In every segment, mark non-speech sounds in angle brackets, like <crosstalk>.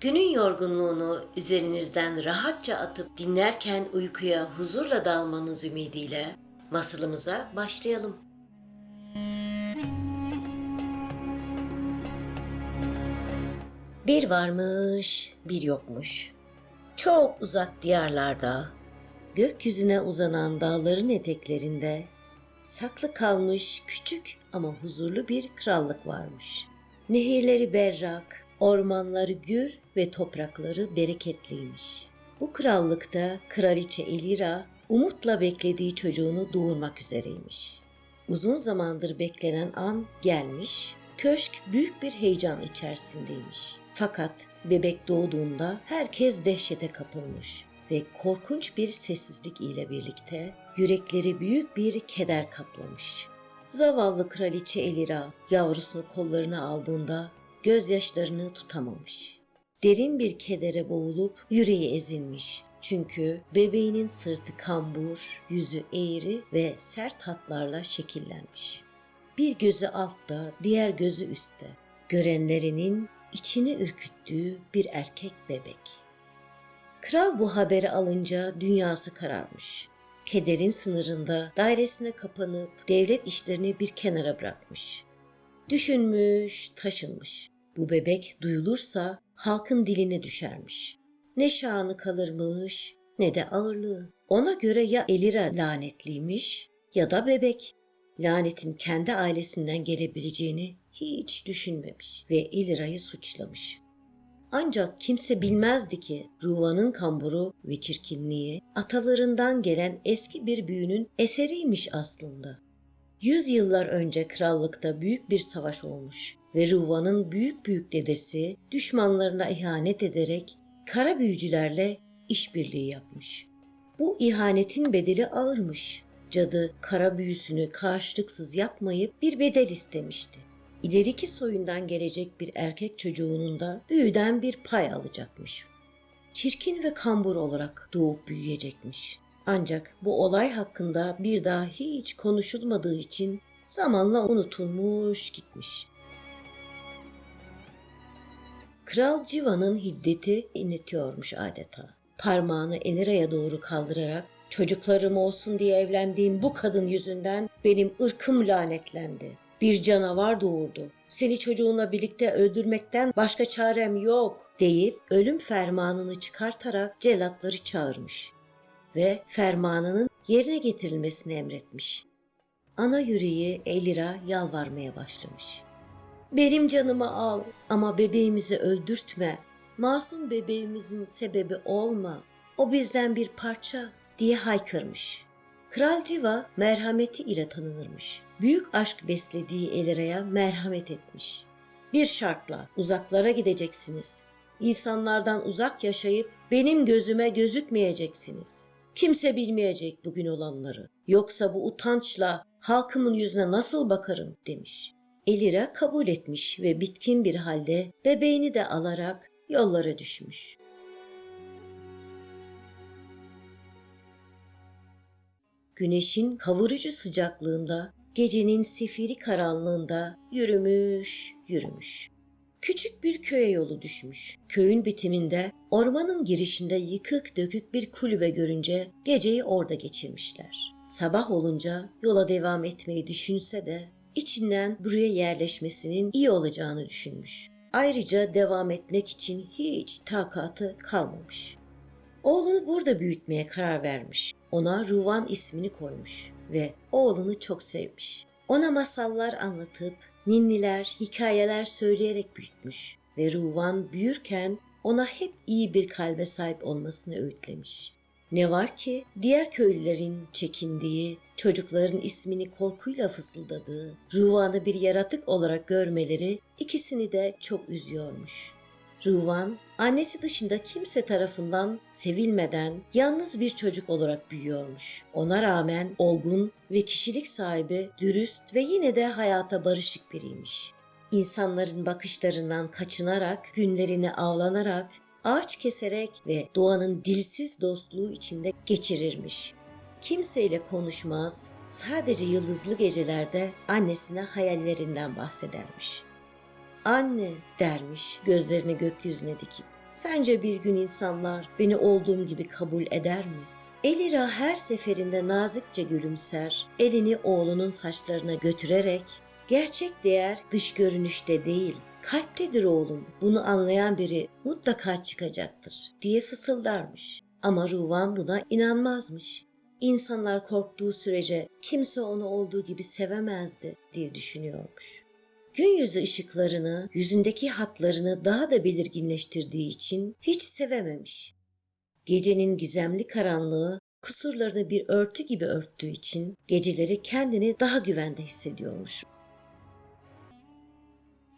Günün yorgunluğunu üzerinizden rahatça atıp dinlerken uykuya huzurla dalmanız ümidiyle masalımıza başlayalım. Bir varmış, bir yokmuş. Çok uzak diyarlarda, gökyüzüne uzanan dağların eteklerinde saklı kalmış küçük ama huzurlu bir krallık varmış. Nehirleri berrak, ormanları gür ve toprakları bereketliymiş. Bu krallıkta kraliçe Elira umutla beklediği çocuğunu doğurmak üzereymiş. Uzun zamandır beklenen an gelmiş, köşk büyük bir heyecan içerisindeymiş. Fakat bebek doğduğunda herkes dehşete kapılmış ve korkunç bir sessizlik ile birlikte yürekleri büyük bir keder kaplamış. Zavallı kraliçe Elira yavrusunu kollarına aldığında gözyaşlarını tutamamış. Derin bir kedere boğulup yüreği ezilmiş. Çünkü bebeğinin sırtı kambur, yüzü eğri ve sert hatlarla şekillenmiş. Bir gözü altta, diğer gözü üstte. Görenlerinin içini ürküttüğü bir erkek bebek. Kral bu haberi alınca dünyası kararmış. Kederin sınırında dairesine kapanıp devlet işlerini bir kenara bırakmış. Düşünmüş, taşınmış. Bu bebek duyulursa halkın diline düşermiş. Ne şanı kalırmış ne de ağırlığı. Ona göre ya Elira lanetliymiş ya da bebek. Lanetin kendi ailesinden gelebileceğini hiç düşünmemiş ve Elira'yı suçlamış. Ancak kimse bilmezdi ki Ruva'nın kamburu ve çirkinliği atalarından gelen eski bir büyünün eseriymiş aslında. Yüz yıllar önce krallıkta büyük bir savaş olmuş ve Ruva'nın büyük büyük dedesi düşmanlarına ihanet ederek kara büyücülerle işbirliği yapmış. Bu ihanetin bedeli ağırmış. Cadı kara büyüsünü karşılıksız yapmayıp bir bedel istemişti. İleriki soyundan gelecek bir erkek çocuğunun da büyüden bir pay alacakmış. Çirkin ve kambur olarak doğup büyüyecekmiş. Ancak bu olay hakkında bir daha hiç konuşulmadığı için zamanla unutulmuş gitmiş. Kral Civa'nın hiddeti inletiyormuş adeta. Parmağını Elira'ya doğru kaldırarak çocuklarım olsun diye evlendiğim bu kadın yüzünden benim ırkım lanetlendi. Bir canavar doğurdu. Seni çocuğunla birlikte öldürmekten başka çarem yok deyip ölüm fermanını çıkartarak celatları çağırmış ve fermanının yerine getirilmesini emretmiş. Ana yüreği Elira yalvarmaya başlamış. Benim canımı al ama bebeğimizi öldürtme. Masum bebeğimizin sebebi olma. O bizden bir parça diye haykırmış. Kral Civa merhameti ile tanınırmış. Büyük aşk beslediği Elira'ya merhamet etmiş. Bir şartla uzaklara gideceksiniz. İnsanlardan uzak yaşayıp benim gözüme gözükmeyeceksiniz. Kimse bilmeyecek bugün olanları. Yoksa bu utançla halkımın yüzüne nasıl bakarım demiş. Elira kabul etmiş ve bitkin bir halde bebeğini de alarak yollara düşmüş. Güneşin kavurucu sıcaklığında, gecenin sefiri karanlığında yürümüş, yürümüş. Küçük bir köye yolu düşmüş. Köyün bitiminde ormanın girişinde yıkık dökük bir kulübe görünce geceyi orada geçirmişler. Sabah olunca yola devam etmeyi düşünse de içinden buraya yerleşmesinin iyi olacağını düşünmüş. Ayrıca devam etmek için hiç takatı kalmamış. Oğlunu burada büyütmeye karar vermiş. Ona Ruvan ismini koymuş ve oğlunu çok sevmiş. Ona masallar anlatıp ninniler, hikayeler söyleyerek büyütmüş ve Ruvan büyürken ona hep iyi bir kalbe sahip olmasını öğütlemiş. Ne var ki diğer köylülerin çekindiği, çocukların ismini korkuyla fısıldadığı, Ruvan'ı bir yaratık olarak görmeleri ikisini de çok üzüyormuş. Ruvan, annesi dışında kimse tarafından sevilmeden yalnız bir çocuk olarak büyüyormuş. Ona rağmen olgun ve kişilik sahibi, dürüst ve yine de hayata barışık biriymiş. İnsanların bakışlarından kaçınarak, günlerini avlanarak, ağaç keserek ve doğanın dilsiz dostluğu içinde geçirirmiş. Kimseyle konuşmaz, sadece yıldızlı gecelerde annesine hayallerinden bahsedermiş. Anne dermiş gözlerini gökyüzüne dikip. Sence bir gün insanlar beni olduğum gibi kabul eder mi? Elira her seferinde nazikçe gülümser, elini oğlunun saçlarına götürerek, gerçek değer dış görünüşte değil, kalptedir oğlum. Bunu anlayan biri mutlaka çıkacaktır diye fısıldarmış. Ama Ruvan buna inanmazmış. İnsanlar korktuğu sürece kimse onu olduğu gibi sevemezdi diye düşünüyormuş. Gün yüzü ışıklarını, yüzündeki hatlarını daha da belirginleştirdiği için hiç sevememiş. Gecenin gizemli karanlığı kusurlarını bir örtü gibi örttüğü için geceleri kendini daha güvende hissediyormuş.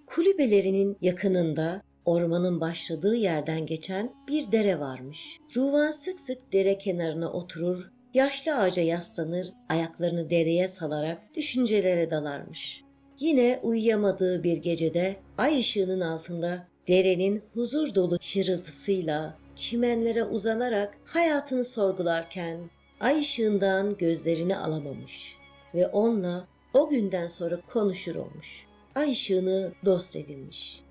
Kulübelerinin yakınında ormanın başladığı yerden geçen bir dere varmış. Ruvan sık sık dere kenarına oturur, yaşlı ağaca yaslanır, ayaklarını dereye salarak düşüncelere dalarmış. Yine uyuyamadığı bir gecede ay ışığının altında derenin huzur dolu şırıltısıyla çimenlere uzanarak hayatını sorgularken ay ışığından gözlerini alamamış ve onunla o günden sonra konuşur olmuş. Ay ışığını dost edinmiş.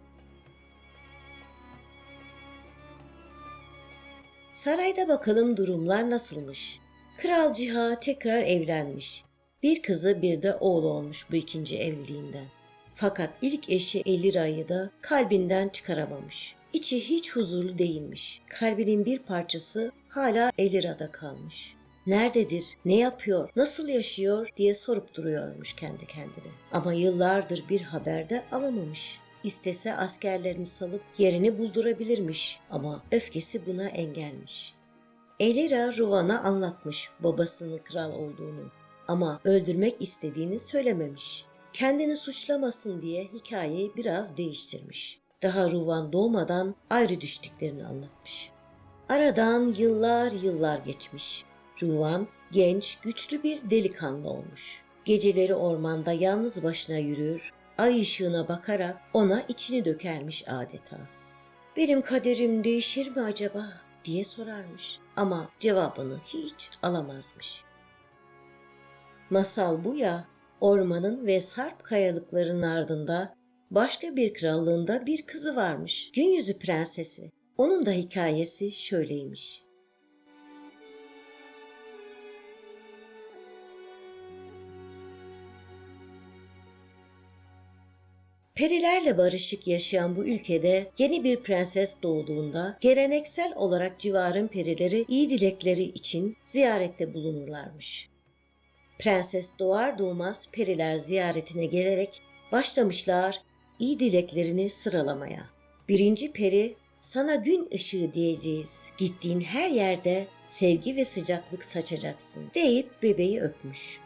Sarayda bakalım durumlar nasılmış. Kral Ciha tekrar evlenmiş. Bir kızı bir de oğlu olmuş bu ikinci evliliğinden. Fakat ilk eşi Elira'yı da kalbinden çıkaramamış. İçi hiç huzurlu değilmiş. Kalbinin bir parçası hala Elira'da kalmış. Nerededir, ne yapıyor, nasıl yaşıyor diye sorup duruyormuş kendi kendine. Ama yıllardır bir haber de alamamış. İstese askerlerini salıp yerini buldurabilirmiş ama öfkesi buna engelmiş. Elira Ruvan'a anlatmış babasının kral olduğunu ama öldürmek istediğini söylememiş. Kendini suçlamasın diye hikayeyi biraz değiştirmiş. Daha Ruvan doğmadan ayrı düştüklerini anlatmış. Aradan yıllar yıllar geçmiş. Ruvan genç, güçlü bir delikanlı olmuş. Geceleri ormanda yalnız başına yürür, ay ışığına bakarak ona içini dökermiş adeta. Benim kaderim değişir mi acaba diye sorarmış ama cevabını hiç alamazmış. Masal bu ya, ormanın ve sarp kayalıkların ardında başka bir krallığında bir kızı varmış. Gün yüzü prensesi. Onun da hikayesi şöyleymiş. Perilerle barışık yaşayan bu ülkede yeni bir prenses doğduğunda geleneksel olarak civarın perileri iyi dilekleri için ziyarette bulunurlarmış. Prenses doğar doğmaz periler ziyaretine gelerek başlamışlar iyi dileklerini sıralamaya. Birinci peri sana gün ışığı diyeceğiz. Gittiğin her yerde sevgi ve sıcaklık saçacaksın deyip bebeği öpmüş.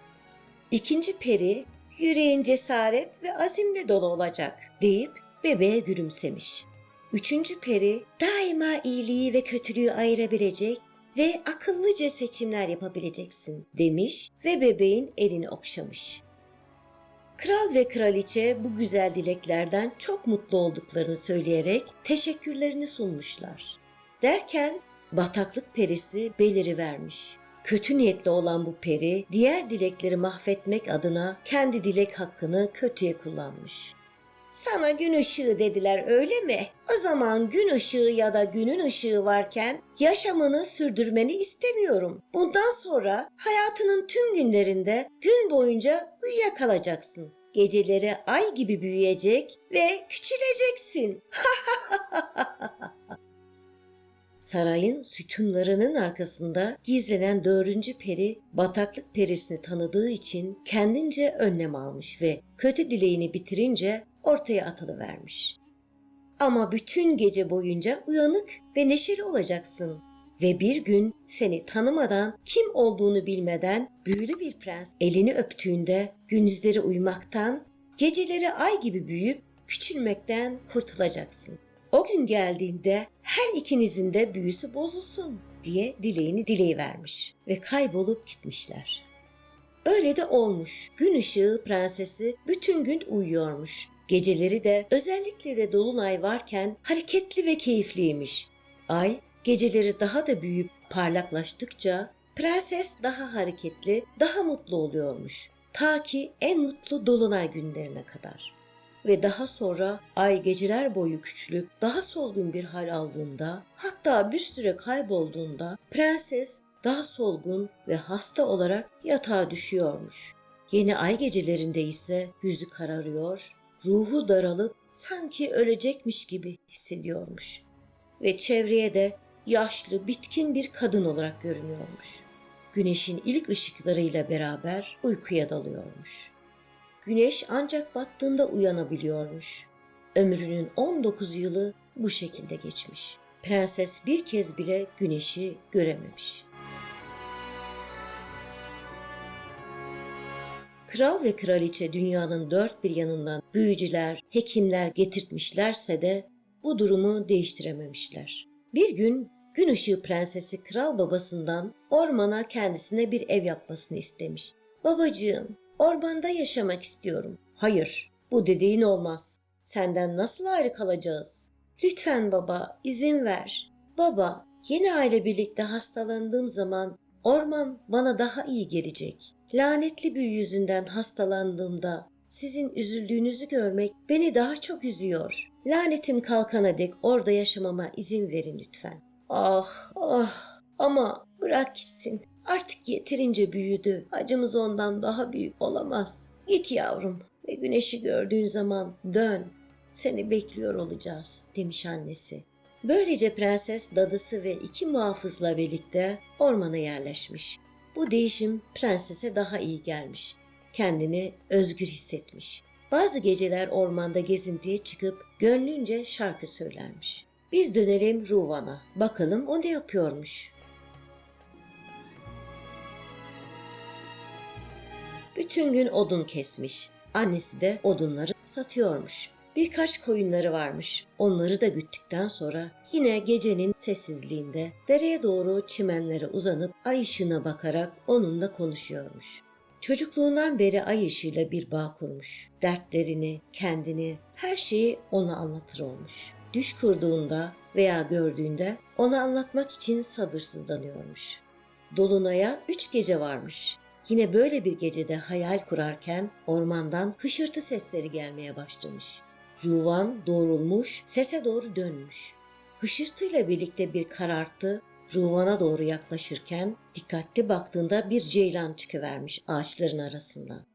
İkinci peri yüreğin cesaret ve azimle dolu olacak deyip bebeğe gülümsemiş. Üçüncü peri daima iyiliği ve kötülüğü ayırabilecek ve akıllıca seçimler yapabileceksin demiş ve bebeğin elini okşamış. Kral ve kraliçe bu güzel dileklerden çok mutlu olduklarını söyleyerek teşekkürlerini sunmuşlar. Derken bataklık perisi beliri vermiş. Kötü niyetli olan bu peri diğer dilekleri mahvetmek adına kendi dilek hakkını kötüye kullanmış. Sana gün ışığı dediler öyle mi? O zaman gün ışığı ya da günün ışığı varken yaşamını sürdürmeni istemiyorum. Bundan sonra hayatının tüm günlerinde gün boyunca uyuyakalacaksın. Geceleri ay gibi büyüyecek ve küçüleceksin. <laughs> Sarayın sütunlarının arkasında gizlenen dördüncü peri bataklık perisini tanıdığı için kendince önlem almış ve kötü dileğini bitirince ortaya atılıvermiş. Ama bütün gece boyunca uyanık ve neşeli olacaksın ve bir gün seni tanımadan, kim olduğunu bilmeden büyülü bir prens elini öptüğünde gündüzleri uyumaktan, geceleri ay gibi büyüyüp küçülmekten kurtulacaksın. O gün geldiğinde her ikinizin de büyüsü bozulsun diye dileğini dileyivermiş ve kaybolup gitmişler. Öyle de olmuş. Gün ışığı prensesi bütün gün uyuyormuş. Geceleri de özellikle de dolunay varken hareketli ve keyifliymiş. Ay geceleri daha da büyüyüp parlaklaştıkça prenses daha hareketli, daha mutlu oluyormuş. Ta ki en mutlu dolunay günlerine kadar. Ve daha sonra ay geceler boyu küçülüp daha solgun bir hal aldığında hatta bir süre kaybolduğunda prenses daha solgun ve hasta olarak yatağa düşüyormuş. Yeni ay gecelerinde ise yüzü kararıyor, ruhu daralıp sanki ölecekmiş gibi hissediyormuş. Ve çevreye de yaşlı, bitkin bir kadın olarak görünüyormuş. Güneşin ilk ışıklarıyla beraber uykuya dalıyormuş. Güneş ancak battığında uyanabiliyormuş. Ömrünün 19 yılı bu şekilde geçmiş. Prenses bir kez bile güneşi görememiş. Kral ve kraliçe dünyanın dört bir yanından büyücüler, hekimler getirtmişlerse de bu durumu değiştirememişler. Bir gün gün ışığı prensesi kral babasından ormana kendisine bir ev yapmasını istemiş. Babacığım, ormanda yaşamak istiyorum. Hayır, bu dediğin olmaz. Senden nasıl ayrı kalacağız? Lütfen baba, izin ver. Baba, yeni aile birlikte hastalandığım zaman orman bana daha iyi gelecek. Lanetli büyü yüzünden hastalandığımda sizin üzüldüğünüzü görmek beni daha çok üzüyor. Lanetim kalkana dek orada yaşamama izin verin lütfen. Ah ah ama bırak gitsin. Artık yeterince büyüdü. Acımız ondan daha büyük olamaz. Git yavrum ve güneşi gördüğün zaman dön. Seni bekliyor olacağız demiş annesi. Böylece prenses dadısı ve iki muhafızla birlikte ormana yerleşmiş. Bu değişim prensese daha iyi gelmiş. Kendini özgür hissetmiş. Bazı geceler ormanda gezintiye çıkıp gönlünce şarkı söylermiş. Biz dönelim Ruvan'a. Bakalım o ne yapıyormuş. Bütün gün odun kesmiş. Annesi de odunları satıyormuş. Birkaç koyunları varmış. Onları da güttükten sonra yine gecenin sessizliğinde dereye doğru çimenlere uzanıp ay ışığına bakarak onunla konuşuyormuş. Çocukluğundan beri ay ışığıyla bir bağ kurmuş. Dertlerini, kendini, her şeyi ona anlatır olmuş. Düş kurduğunda veya gördüğünde ona anlatmak için sabırsızlanıyormuş. Dolunay'a üç gece varmış. Yine böyle bir gecede hayal kurarken ormandan hışırtı sesleri gelmeye başlamış. Ruvan doğrulmuş, sese doğru dönmüş. Hışırtıyla birlikte bir karartı Ruvan'a doğru yaklaşırken dikkatli baktığında bir ceylan çıkıvermiş ağaçların arasından.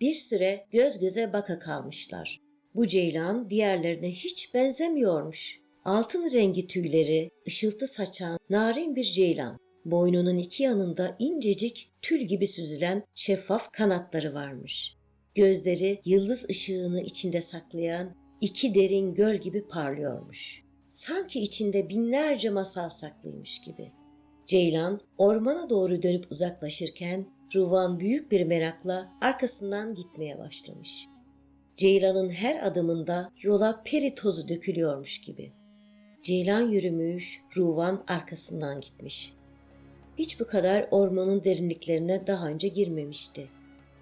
Bir süre göz göze baka kalmışlar. Bu ceylan diğerlerine hiç benzemiyormuş. Altın rengi tüyleri, ışıltı saçan narin bir ceylan. Boynunun iki yanında incecik tül gibi süzülen şeffaf kanatları varmış. Gözleri yıldız ışığını içinde saklayan iki derin göl gibi parlıyormuş. Sanki içinde binlerce masal saklıymış gibi. Ceylan ormana doğru dönüp uzaklaşırken Ruvan büyük bir merakla arkasından gitmeye başlamış. Ceylan'ın her adımında yola peri tozu dökülüyormuş gibi. Ceylan yürümüş, Ruvan arkasından gitmiş. Hiç bu kadar ormanın derinliklerine daha önce girmemişti.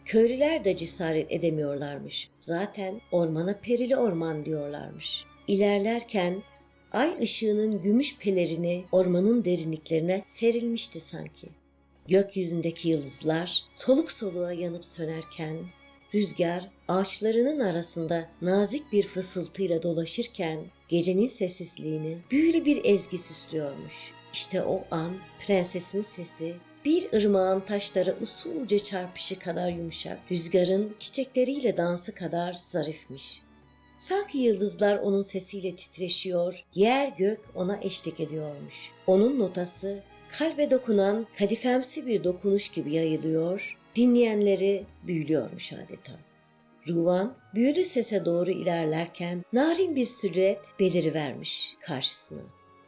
Köylüler de cesaret edemiyorlarmış. Zaten ormana perili orman diyorlarmış. İlerlerken ay ışığının gümüş pelerini ormanın derinliklerine serilmişti sanki. Gökyüzündeki yıldızlar soluk soluğa yanıp sönerken, rüzgar ağaçlarının arasında nazik bir fısıltıyla dolaşırken gecenin sessizliğini büyülü bir ezgi süslüyormuş. İşte o an prensesin sesi bir ırmağın taşlara usulca çarpışı kadar yumuşak, rüzgarın çiçekleriyle dansı kadar zarifmiş. Sanki yıldızlar onun sesiyle titreşiyor, yer gök ona eşlik ediyormuş. Onun notası kalbe dokunan kadifemsi bir dokunuş gibi yayılıyor, dinleyenleri büyülüyormuş adeta. Ruvan büyülü sese doğru ilerlerken narin bir silüet belirivermiş karşısına.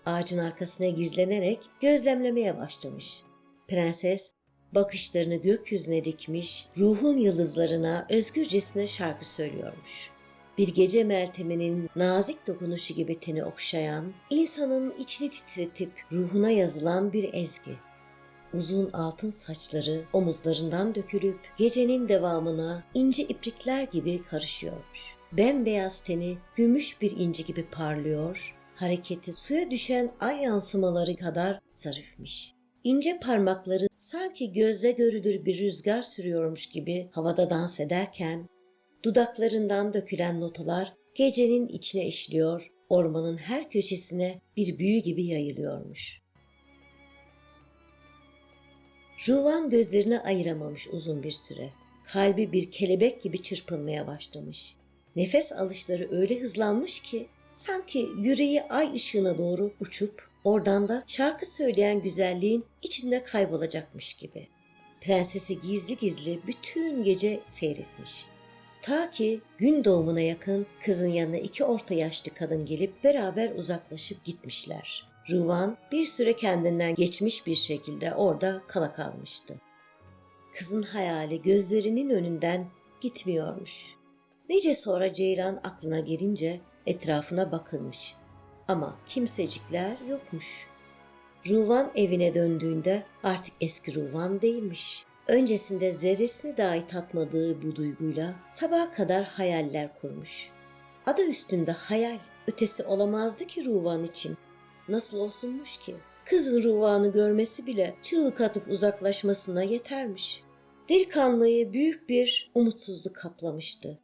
Ağacın arkasına gizlenerek gözlemlemeye başlamış. Prenses bakışlarını gökyüzüne dikmiş, ruhun yıldızlarına özgürcesine şarkı söylüyormuş. Bir gece melteminin nazik dokunuşu gibi teni okşayan, insanın içini titretip ruhuna yazılan bir ezgi. Uzun altın saçları omuzlarından dökülüp gecenin devamına ince iprikler gibi karışıyormuş. Bembeyaz teni gümüş bir inci gibi parlıyor, hareketi suya düşen ay yansımaları kadar zarifmiş. İnce parmakları sanki gözle görülür bir rüzgar sürüyormuş gibi havada dans ederken Dudaklarından dökülen notalar gecenin içine işliyor, ormanın her köşesine bir büyü gibi yayılıyormuş. Ruvan gözlerini ayıramamış uzun bir süre. Kalbi bir kelebek gibi çırpınmaya başlamış. Nefes alışları öyle hızlanmış ki sanki yüreği ay ışığına doğru uçup oradan da şarkı söyleyen güzelliğin içinde kaybolacakmış gibi. Prensesi gizli gizli bütün gece seyretmiş. Ta ki gün doğumuna yakın kızın yanına iki orta yaşlı kadın gelip beraber uzaklaşıp gitmişler. Ruvan bir süre kendinden geçmiş bir şekilde orada kala kalmıştı. Kızın hayali gözlerinin önünden gitmiyormuş. Nice sonra Ceylan aklına gelince etrafına bakılmış. Ama kimsecikler yokmuş. Ruvan evine döndüğünde artık eski Ruvan değilmiş. Öncesinde zerresini dahi tatmadığı bu duyguyla sabaha kadar hayaller kurmuş. Adı üstünde hayal, ötesi olamazdı ki Ruvan için. Nasıl olsunmuş ki? Kızın Ruvan'ı görmesi bile çığlık atıp uzaklaşmasına yetermiş. Delikanlıyı büyük bir umutsuzluk kaplamıştı.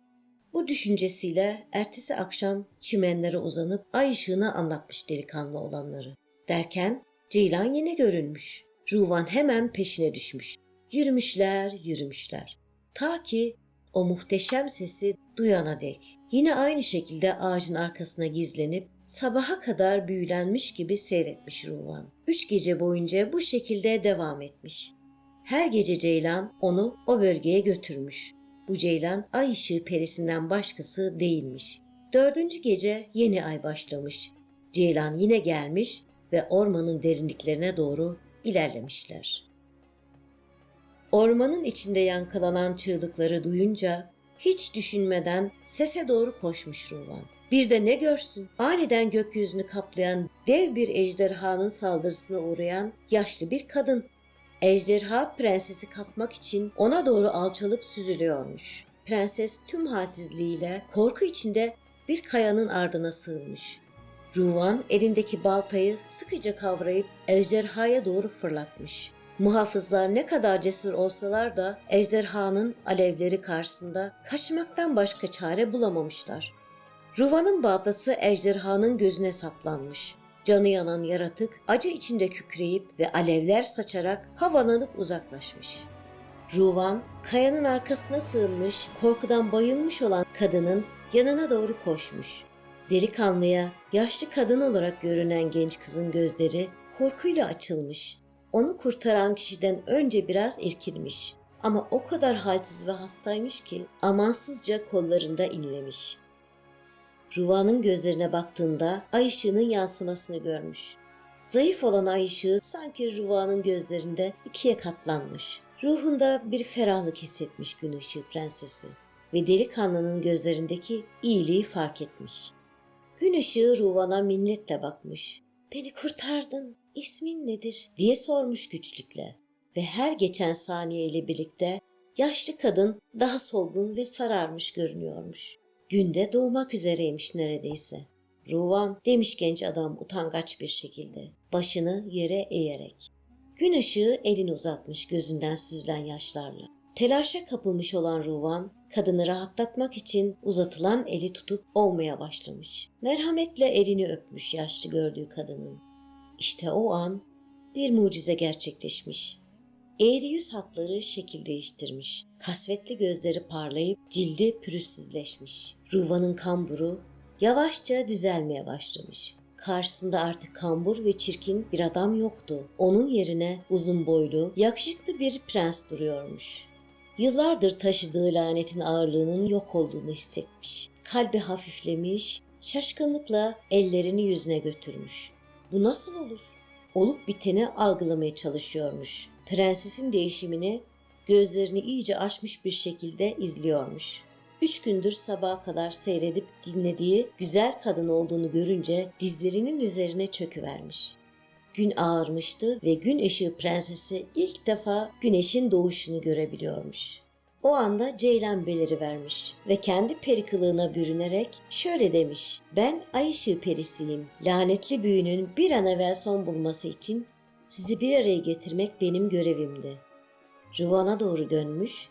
Bu düşüncesiyle ertesi akşam çimenlere uzanıp ay ışığına anlatmış delikanlı olanları. Derken Ceylan yine görünmüş. Ruvan hemen peşine düşmüş. Yürümüşler, yürümüşler. Ta ki o muhteşem sesi duyana dek. Yine aynı şekilde ağacın arkasına gizlenip sabaha kadar büyülenmiş gibi seyretmiş Ruvan. Üç gece boyunca bu şekilde devam etmiş. Her gece Ceylan onu o bölgeye götürmüş. Bu Ceylan ay ışığı perisinden başkası değilmiş. Dördüncü gece yeni ay başlamış. Ceylan yine gelmiş ve ormanın derinliklerine doğru ilerlemişler. Ormanın içinde yankılanan çığlıkları duyunca hiç düşünmeden sese doğru koşmuş Ruvan. Bir de ne görsün? Aniden gökyüzünü kaplayan dev bir ejderhanın saldırısına uğrayan yaşlı bir kadın. Ejderha prensesi kapmak için ona doğru alçalıp süzülüyormuş. Prenses tüm halsizliğiyle korku içinde bir kayanın ardına sığınmış. Ruvan elindeki baltayı sıkıca kavrayıp ejderhaya doğru fırlatmış. Muhafızlar ne kadar cesur olsalar da ejderhanın alevleri karşısında kaçmaktan başka çare bulamamışlar. Ruvan'ın baltası ejderhanın gözüne saplanmış. Canı yanan yaratık acı içinde kükreyip ve alevler saçarak havalanıp uzaklaşmış. Ruvan kayanın arkasına sığınmış, korkudan bayılmış olan kadının yanına doğru koşmuş. Delikanlıya yaşlı kadın olarak görünen genç kızın gözleri korkuyla açılmış. Onu kurtaran kişiden önce biraz irkilmiş. Ama o kadar halsiz ve hastaymış ki amansızca kollarında inlemiş. Ruvan'ın gözlerine baktığında ay ışığının yansımasını görmüş. Zayıf olan ay ışığı sanki Ruvan'ın gözlerinde ikiye katlanmış. Ruhunda bir ferahlık hissetmiş gün ışığı prensesi ve delikanlının gözlerindeki iyiliği fark etmiş. Gün ışığı Ruvan'a minnetle bakmış. Beni kurtardın, ismin nedir? diye sormuş güçlükle. Ve her geçen saniye ile birlikte yaşlı kadın daha solgun ve sararmış görünüyormuş. Günde doğmak üzereymiş neredeyse. Ruvan demiş genç adam utangaç bir şekilde. Başını yere eğerek. Gün ışığı elini uzatmış gözünden süzülen yaşlarla. Telaşa kapılmış olan Ruvan, kadını rahatlatmak için uzatılan eli tutup olmaya başlamış. Merhametle elini öpmüş yaşlı gördüğü kadının. İşte o an bir mucize gerçekleşmiş. Eğri yüz hatları şekil değiştirmiş. Kasvetli gözleri parlayıp cildi pürüzsüzleşmiş. Ruvan'ın kamburu yavaşça düzelmeye başlamış. Karşısında artık kambur ve çirkin bir adam yoktu. Onun yerine uzun boylu, yakışıklı bir prens duruyormuş. Yıllardır taşıdığı lanetin ağırlığının yok olduğunu hissetmiş. Kalbi hafiflemiş, şaşkınlıkla ellerini yüzüne götürmüş. Bu nasıl olur? Olup biteni algılamaya çalışıyormuş. Prensesin değişimini gözlerini iyice açmış bir şekilde izliyormuş. Üç gündür sabaha kadar seyredip dinlediği güzel kadın olduğunu görünce dizlerinin üzerine çöküvermiş. Gün ağarmıştı ve gün ışığı prensesi ilk defa güneşin doğuşunu görebiliyormuş. O anda Ceylan beliri vermiş ve kendi peri kılığına bürünerek şöyle demiş. Ben ay ışığı perisiyim. Lanetli büyünün bir an evvel son bulması için sizi bir araya getirmek benim görevimdi. Ruvan'a doğru dönmüş.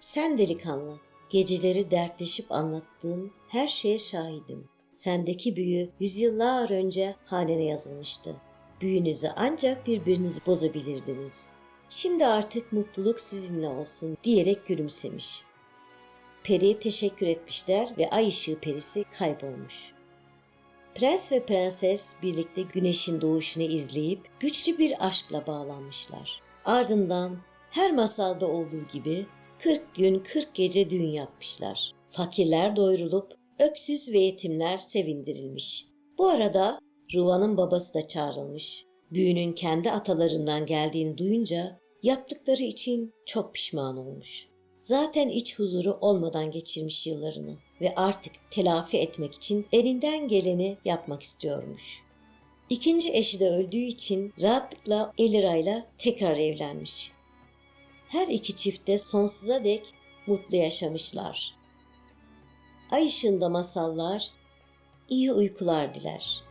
Sen delikanlı, Geceleri dertleşip anlattığın her şeye şahidim. Sendeki büyü yüzyıllar önce hanene yazılmıştı. Büyünüzü ancak birbirinizi bozabilirdiniz. Şimdi artık mutluluk sizinle olsun diyerek gülümsemiş. Periye teşekkür etmişler ve ay ışığı perisi kaybolmuş. Prens ve prenses birlikte güneşin doğuşunu izleyip güçlü bir aşkla bağlanmışlar. Ardından her masalda olduğu gibi 40 gün 40 gece düğün yapmışlar. Fakirler doyurulup öksüz ve yetimler sevindirilmiş. Bu arada Ruva'nın babası da çağrılmış. Büyünün kendi atalarından geldiğini duyunca yaptıkları için çok pişman olmuş. Zaten iç huzuru olmadan geçirmiş yıllarını ve artık telafi etmek için elinden geleni yapmak istiyormuş. İkinci eşi de öldüğü için rahatlıkla Elira'yla tekrar evlenmiş. Her iki çift de sonsuza dek mutlu yaşamışlar. Ay ışığında masallar, iyi uykular diler.